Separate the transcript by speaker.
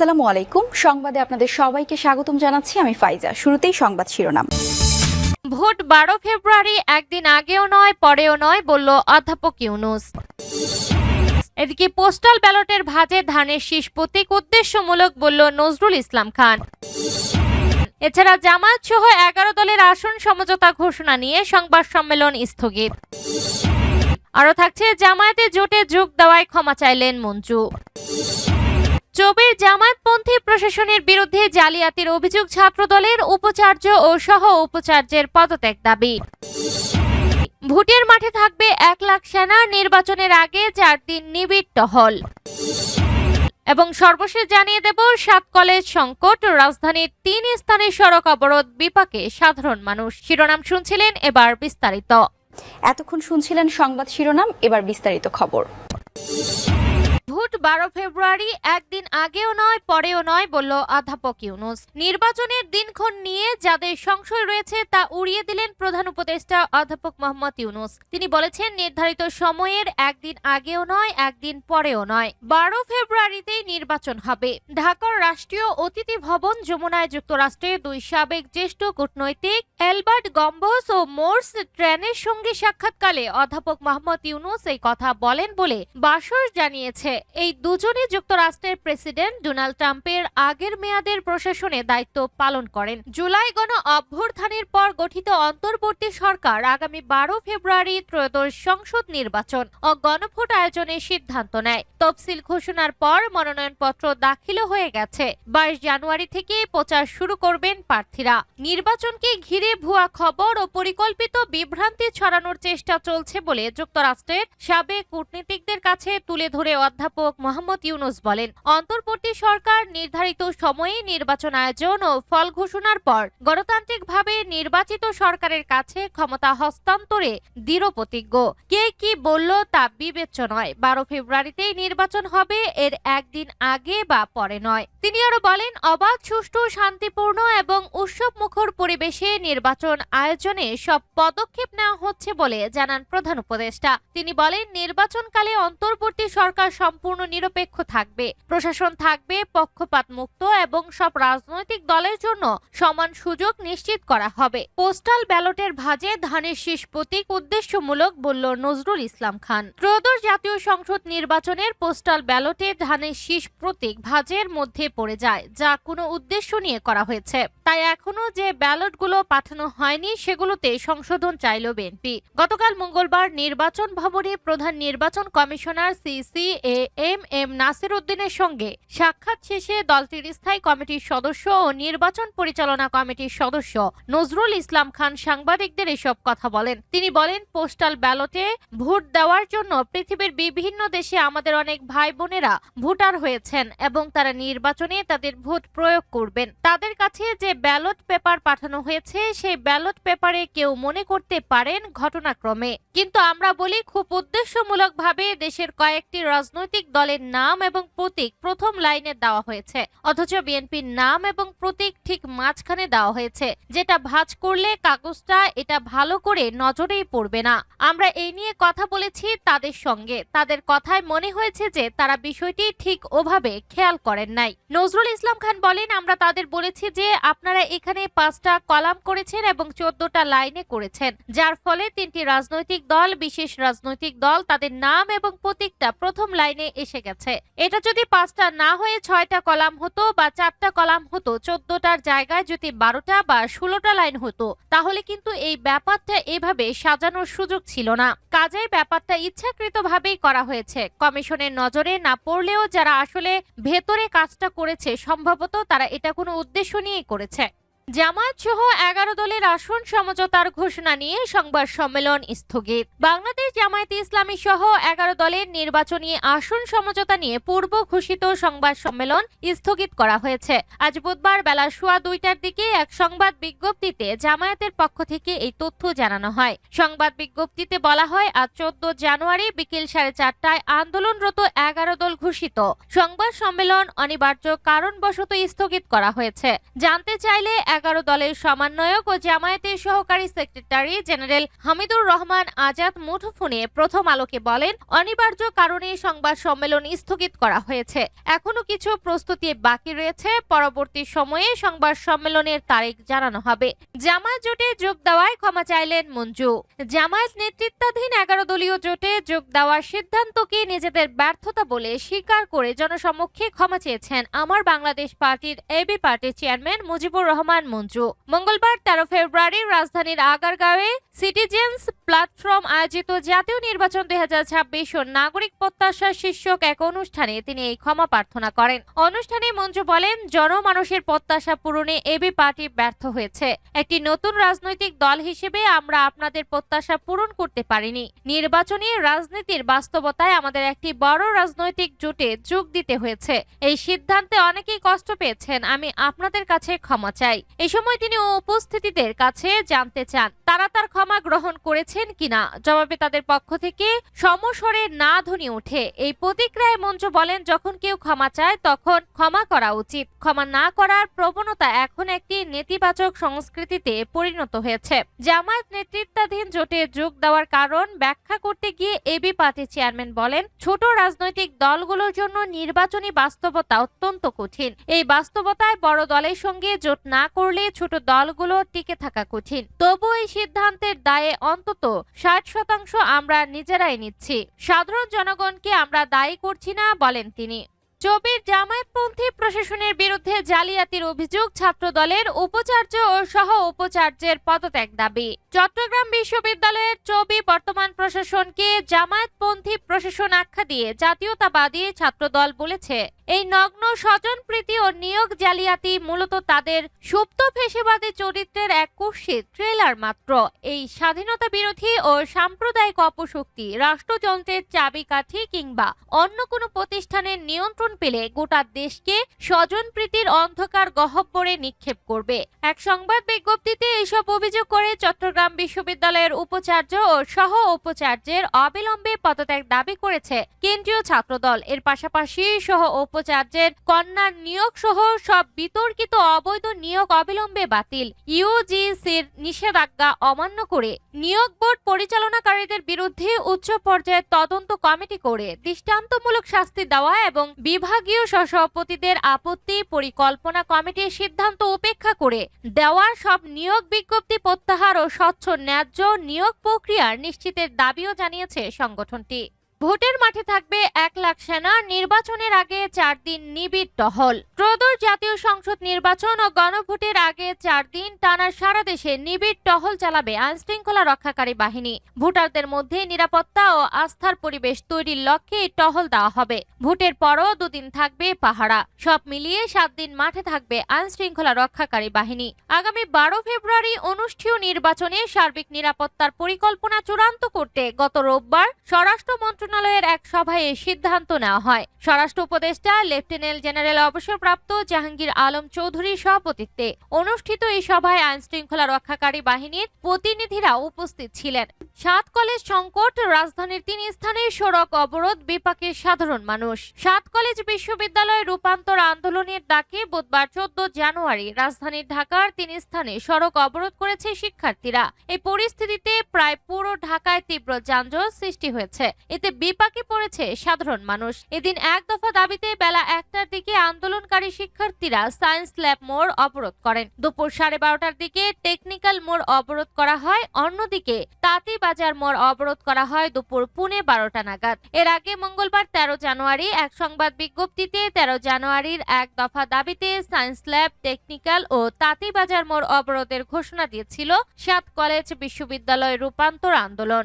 Speaker 1: আসসালামু আলাইকুম। সংবাদে আপনাদের সবাইকে স্বাগতম জানাচ্ছি আমি ফাইজা। শুরুতেই সংবাদ শিরোনাম।
Speaker 2: ভোট বারো ফেব্রুয়ারি একদিন আগেও নয়, পরেও নয় বলল অধ্যাপক ইউনুস। এদিকে পোস্টাল ব্যালটের ভাজে ধানের শীষ প্রতীক উদ্দেশ্যমূলক বলল নজরুল ইসলাম খান। এছাড়া জামায়াত সহ এগারো দলের আসন সমঝোতা ঘোষণা নিয়ে সংবাদ সম্মেলন স্থগিত। আরও থাকছে, জামায়াতে জোটে যোগ দেওয়ায় ক্ষমা চাইলেন মঞ্জু। চবির জামায়াতপন্থী প্রশাসনের বিরুদ্ধে জালিয়াতির অভিযোগ ছাত্রদলের উপাচার্য ও সহ উপাচার্যের পদত্যাগ দাবি। ভোটের মাঠে থাকবে এক লাখ সেনা, নির্বাচনের আগে চার দিন নিবিড় টহল। এবং সর্বশেষ জানিয়ে দেব, সাত কলেজ সংকট, রাজধানীর তিন স্থানে সড়ক অবরোধ, বিপাকে সাধারণ মানুষ। শিরোনাম শুনছিলেন এবার বিস্তারিত।
Speaker 1: এতক্ষণ শুনছিলেন সংবাদ শিরোনাম, এবার বিস্তারিত খবর।
Speaker 2: ভোট বারো ফেব্রুয়ারি একদিন আগেও নয়, পরেও নয় বলল অধ্যাপক ইউনুস। নির্বাচনের দিনক্ষণ নিয়ে যাদের সংশয় রয়েছে তা উড়িয়ে দিলেন প্রধান উপদেষ্টা অধ্যাপক মোহাম্মদ ইউনুস। তিনি বলেছেন, নির্ধারিত সময়ের একদিন আগেও নয়, একদিন পরেও নয়। বারো ফেব্রুয়ারিতেই নির্বাচন হবে। ঢাকার রাষ্ট্রীয় অতিথি ভবন যমুনায় যুক্তরাষ্ট্রের দুই সাবেক জ্যেষ্ঠ কূটনৈতিক এলবার্ট গম্বস ও মোর্স ট্রেনের সঙ্গে সাক্ষাৎকালে অধ্যাপক মোহাম্মদ ইউনুস এই কথা বলেন বলে বাসর জানিয়েছে। এই দুজনই যুক্তরাষ্ট্রের প্রেসিডেন্ট ডোনাল্ড ট্রাম্পের আগের মেয়াদের প্রশাসনে দায়িত্ব পালন করেন। জুলাই গণ অভ্যুত্থানের পর গঠিত অন্তর্বর্তী সরকার আগামী বারো ফেব্রুয়ারি ত্রয়োদশ সংসদ নির্বাচন ও গণভোট আয়োজনের সিদ্ধান্ত নেয়। তফসিল ঘোষণার পর মনোনয়নপত্র দাখিল হয়ে গেছে। বাইশ জানুয়ারি থেকে প্রচার শুরু করবেন প্রার্থীরা। নির্বাচনকে ঘিরে ভুয়া খবর ও পরিকল্পিত বিভ্রান্তি ছড়ানোর চেষ্টা চলছে বলে যুক্তরাষ্ট্রের সাবেক কূটনীতিকদের কাছে তুলে ধরে অধ্যাপক মোহাম্মদ ইউনুস বলেন, অন্তর্বর্তী সরকার নির্ধারিত সময়ে নির্বাচন আয়োজন ও ফল ঘোষণার পর গণতান্ত্রিকভাবে নির্বাচিত সরকারের কাছে ক্ষমতা হস্তান্তরে দৃঢ় প্রতিজ্ঞ। কে কি বলল তা বিবেচ্য নয়। বারো ফেব্রুয়ারিতেই নির্বাচন হবে, এর একদিন আগে বা পরে নয়। তিনি আরও বলেন, অবাধ, সুষ্ঠু, শান্তিপূর্ণ এবং উৎসব মুখর পরিবেশে নির্বাচন আয়োজনে সব পদক্ষেপ নেওয়া হচ্ছে বলে জানান প্রধান উপদেষ্টা। তিনি বলেন, নির্বাচনকালে অন্তর্বর্তী সরকার সম্পূর্ণ নিরপেক্ষ থাকবে। প্রশাসন থাকবে পক্ষপাত মুক্ত এবং সব রাজনৈতিক দলের জন্য সমান সুযোগ নিশ্চিত করা হবে। পোস্টাল ব্যালটের ভাজে ধানের শীষ প্রতীক উদ্দেশ্যমূলক বলল নজরুল ইসলাম খান। ত্রয়োদশ জাতীয় সংসদ নির্বাচনের পোস্টাল ব্যালটে ধানের শীষ প্রতীক ভাজের মধ্যে পড়ে যায়, যা কোনো উদ্দেশ্য নিয়ে করা হয়েছে। তাই এখনও যে ব্যালটগুলো পাঠানো হয়নি, সেগুলোতে সংশোধন চাইল বিএনপি। গতকাল মঙ্গলবার নির্বাচন ভবনে প্রধান নির্বাচন commissioner CEC A M M Nasir উদ্দিনের সঙ্গে সাক্ষাৎ শেষে দলটির স্থায়ী কমিটির সদস্য ও নির্বাচন পরিচালনা কমিটির সদস্য নজরুল ইসলাম খান সাংবাদিকদের এসব কথা বলেন। তিনি বলেন, পোস্টাল ব্যালটে ভোট দেওয়ার জন্য পৃথিবীর বিভিন্ন দেশে আমাদের অনেক ভাই বোনেরা ভোটার হয়েছেন এবং তারা নির্বাচনে তাদের ভোট প্রয়োগ করবেন। তাদের কাছে যে ব্যালট পেপার পাঠানো হয়েছে, সেই ব্যালট পেপারে কেউ মনে করতে পারেন ঘটনাক্রমে। কিন্তু আমরা বলি, খুব উদ্দেশ্যমূলকভাবে দেশের কয়েকটি রাজনৈতিক দলের নাম এবং প্রতীক প্রথম লাইনে দেওয়া হয়েছে। অথচ বিএনপির নাম এবং প্রতীক ঠিক মাঝখানে দেওয়া হয়েছে। যেটা ভাঁজ করলে কাগজটা, এটা ভালো করে নজরেই পড়বে না। আমরা এই নিয়ে কথা বলেছি তাদের সঙ্গে। তাদের কথায় মনে হয়েছে যে তারা বিষয়টি ঠিক ওভাবে খেয়াল করেন নাই। নজরুল ইসলাম খান বলেন, আমরা তাদের বলেছি যে আপনারা এখানে পাঁচটা কলাম করেছেন এবং চোদ্দটা লাইনে করেছেন। যার ফলে তিনটি রাজনৈতিক দল, বিশেষ রাজনৈতিক দল, তাদের নাম এবং প্রতীকটা প্রথম লাইনে এসে গেছে। এটা যদি পাঁচটা না হয়ে ছয়টা কলাম হতো বা চারটা কলাম হতো, চোদ্দটার জায়গায় যদি বারোটা বা ষোলোটা লাইন হতো, তাহলে কিন্তু এই ব্যাপারটা এভাবে সাজানোর সুযোগ ছিল না। কাজেই ব্যাপারটা ইচ্ছাকৃতভাবেই করা হয়েছে। কমিশনের নজরে না পড়লেও যারা আসলে ভেতরে কাজটা করেছে, সম্ভবত তারা এটা কোনো উদ্দেশ্য নিয়েই করেছে। জামায়াত সহ এগারো দলের আসন সমঝোতার ঘোষণা নিয়ে সংবাদ সম্মেলন স্থগিত। বাংলাদেশ জামায়াতে ইসলামী সহ এগারো দলের নির্বাচনী আসন সমঝোতা নিয়ে পূর্ব ঘোষিত সংবাদ সম্মেলন স্থগিত করা হয়েছে। আজ বুধবার বেলা সোয়া দুইটার দিকে এক সংবাদ বিজ্ঞপ্তিতে জামায়াতের পক্ষ থেকে এই তথ্য জানানো হয়। সংবাদ বিজ্ঞপ্তিতে বলা হয়, আজ চোদ্দ জানুয়ারি বিকেল সাড়ে চারটায় আন্দোলনরত এগারো দল ঘোষিত। সংবাদ সম্মেলন অনিবার্য কারণবশত স্থগিত করা হয়েছে। জানতে চাইলে এগারো দলের সমন্বয়ক ও জামায়াতের সহকারী সেক্রেটারি জেনারেল হামিদুর রহমান আজাদ মুঠোফোনে প্রথম আলোকে বলেন, অনিবার্য কারণে সংবাদ সম্মেলন স্থগিত করা হয়েছে। এখনও কিছু প্রস্তুতি বাকি রয়েছে। পরবর্তী সময়ে সংবাদ সম্মেলনের তারিখ জানানো হবে। জামায়াত জোটে যোগ দেওয়ায় ক্ষমা চাইলেন মঞ্জু। জামায়াত নেতৃত্বাধীন এগারো দলীয় জোটে যোগ দেওয়ার সিদ্ধান্তকে নিজেদের ব্যর্থতা বলে স্বীকার করে জনসমক্ষে ক্ষমা চেয়েছেন আমার বাংলাদেশ পার্টির এবি পার্টির চেয়ারম্যান মুজিবুর রহমান মঞ্জু। মঙ্গলবার তেরো ফেব্রুয়ারি রাজধানীর আগারগাঁওয়ে সিটিজেন্স প্ল্যাটফর্ম আয়োজিত জাতীয় নির্বাচন দুই হাজার ছাব্বিশ ও নাগরিক প্রত্যাশা শীর্ষক এক অনুষ্ঠানে তিনি এই ক্ষমা প্রার্থনা করেন। অনুষ্ঠানে মঞ্জু বলেন, জনমানুষের প্রত্যাশা পূরণে এবি পার্টি ব্যর্থ হয়েছে। একটি নতুন রাজনৈতিক দল হিসেবে আমরা আপনাদের প্রত্যাশা পূরণ করতে পারিনি। নির্বাচনী রাজনীতির বাস্তবতায় আমাদের একটি বড় রাজনৈতিক জোটে যোগ দিতে হয়েছে। এই সিদ্ধান্তে অনেকেই কষ্ট পেয়েছেন, আমি আপনাদের কাছে ক্ষমা চাই। এই সময় তিনি উপস্থিতিদের কাছে জানতে চান, তারা তার ক্ষমা গ্রহণ করেছেন কিনা? জবাবে তাদের পক্ষ থেকে, সমস্বরে না ধ্বনি ওঠে। এই প্রতিক্রিয়ায় মঞ্চ বলেন, যখন কেউ ক্ষমা চায়, তখন ক্ষমা করা উচিত। ক্ষমা না করার প্রবণতা এখন একটি নেতিবাচক সংস্কৃতিতে পরিণত হয়েছে। জামায়াত নেতৃত্বাধীন জোটে যোগ দেওয়ার কারণ ব্যাখ্যা করতে গিয়ে এবি পার্টি চেয়ারম্যান বলেন, ছোট রাজনৈতিক দলগুলোর জন্য নির্বাচনী বাস্তবতা অত্যন্ত কঠিন। এই বাস্তবতায় বড় দলের সঙ্গে জোট না করলে ছোট দলগুলো টিকে থাকা কঠিন। তবু এই সিদ্ধান্তের দায়ে অন্তত ষাট শতাংশ আমরা নিজেরাই নিচ্ছি। সাধারণ জনগণকে আমরা দায়ী করছি না বলেন তিনি। চবির জামায়াতপন্থী প্রশাসনের বিরুদ্ধে জালিয়াতির অভিযোগ ছাত্র দলের উপাচার্য ও সহ উপাচার্যের পদত্যাগ দাবি। চট্টগ্রাম বিশ্ববিদ্যালয়ের চবি বর্তমান প্রশাসনকে জামায়াতপন্থী প্রশাসন আখ্যা দিয়ে জাতীয়তাবাদী ছাত্র দল বলেছে, এই নগ্ন স্বজনপ্রীতি ও নিয়োগ জালিয়াতি মূলত তাদের সুপ্ত ফেসেবাদী চরিত্রের এক কুৎসিত ট্রেলার মাত্র। এই স্বাধীনতা বিরোধী ও সাম্প্রদায়িক অপশক্তি, রাষ্ট্রযন্ত্রের চাবিকাঠি কিংবা অন্য কোনো প্রতিষ্ঠানের নিয়ন্ত্রণ পেলে গোটা দেশকে স্বজনপ্রীতির অন্ধকার গহ্বরে নিক্ষেপ করবে। এক সংবাদ বিজ্ঞপ্তিতে এসব অভিযোগ করে চট্টগ্রাম বিশ্ববিদ্যালয়ের উপাচার্য ও সহ উপাচার্যের অবিলম্বে পদত্যাগ দাবি করেছে কেন্দ্রীয় ছাত্রদল। এর পাশাপাশি সহ উপাচার্যের কন্যার নিয়োগ সহ সব বিতর্কিত অবৈধ নিয়োগ অবিলম্বে বাতিল। ইউজিসির নিষেধাজ্ঞা অমান্য করে নিয়োগ বোর্ড পরিচালনাকারীদের বিরুদ্ধে উচ্চ পর্যায়ের তদন্ত কমিটি করে দৃষ্টান্তমূলক শাস্তি দেওয়া এবং বিভাগীয় সহসভাপতিদের আপত্তি পরিকল্পনা কমিটির সিদ্ধান্ত উপেক্ষা করে দেওয়ার সব নিয়োগ বিজ্ঞপ্তি প্রত্যাহার ও স্বচ্ছ ন্যায্য নিয়োগ প্রক্রিয়ার নিশ্চিতের দাবিও জানিয়েছে সংগঠনটি। ভোটের মাঠে থাকবে এক লাখ সেনা, নির্বাচনের আগে চার দিন নিবিড় টহল। ত্রয়োদশ জাতীয় সংসদ নির্বাচন ও গণভোটের আগে চার দিন টানা সারা দেশে নিবিড় টহল চালাবে আইনশৃঙ্খলা রক্ষাকারী বাহিনী। ভোটারদের মধ্যে নিরাপত্তা ও আস্থার পরিবেশ তৈরির লক্ষ্যে টহল দেওয়া হবে। ভোটের পরও দুদিন থাকবে পাহারা। সব মিলিয়ে সাত দিন মাঠে থাকবে আইনশৃঙ্খলা রক্ষাকারী বাহিনী। আগামী বারো ফেব্রুয়ারি অনুষ্ঠেয় নির্বাচনে সার্বিক নিরাপত্তার পরিকল্পনা চূড়ান্ত করতে গত রোববার স্বরাষ্ট্র মন্ত্রণালয়ের এক সভায় এ সিদ্ধান্ত নেওয়া হয়। স্বরাষ্ট্র উপদেষ্টা, লেফটেন্যান্ট জেনারেল অবসরপ্রাপ্ত জাহাঙ্গীর আলম চৌধুরীর সভাপতিত্বে অনুষ্ঠিত এই সভায় আইন শৃঙ্খলা রক্ষাকারী বাহিনীর প্রতিনিধিরা উপস্থিত ছিলেন। সাত কলেজ সংকট, রাজধানীর তিন স্থানে সড়ক অবরোধ বিপাকের সাধারণ মানুষ। সাত কলেজ বিশ্ববিদ্যালয় রূপান্তর আন্দোলনের ডাকে বুধবার চোদ্দ জানুয়ারি রাজধানীর ঢাকার তিন স্থানে সড়ক অবরোধ করেছে শিক্ষার্থীরা। এই পরিস্থিতিতে প্রায় পুরো ঢাকায় তীব্র যানজট সৃষ্টি হয়েছে। এতে বিপাকে পড়েছে সাধারণ মানুষ। এদিন এক দফা দাবিতে বেলা একটার দিকে আন্দোলনকারী শিক্ষার্থীরা সায়েন্স ল্যাব মোড় অবরোধ করেন। দুপুর সাড়ে বারোটার দিকে টেকনিক্যাল মোড় অবরোধ করা হয়। অন্যদিকে তাঁতি বাজার মোড় অবরোধ করা হয় দুপুর পুনে বারোটা নাগাদ। এর আগে মঙ্গলবার তেরো জানুয়ারি এক সংবাদ বিজ্ঞপ্তিতে তেরো জানুয়ারির এক দফা দাবিতে সায়েন্স ল্যাব, টেকনিক্যাল ও তাঁতি বাজার মোড় অবরোধের ঘোষণা দিয়েছিল সাত কলেজ, বিশ্ববিদ্যালয় রূপান্তর আন্দোলন।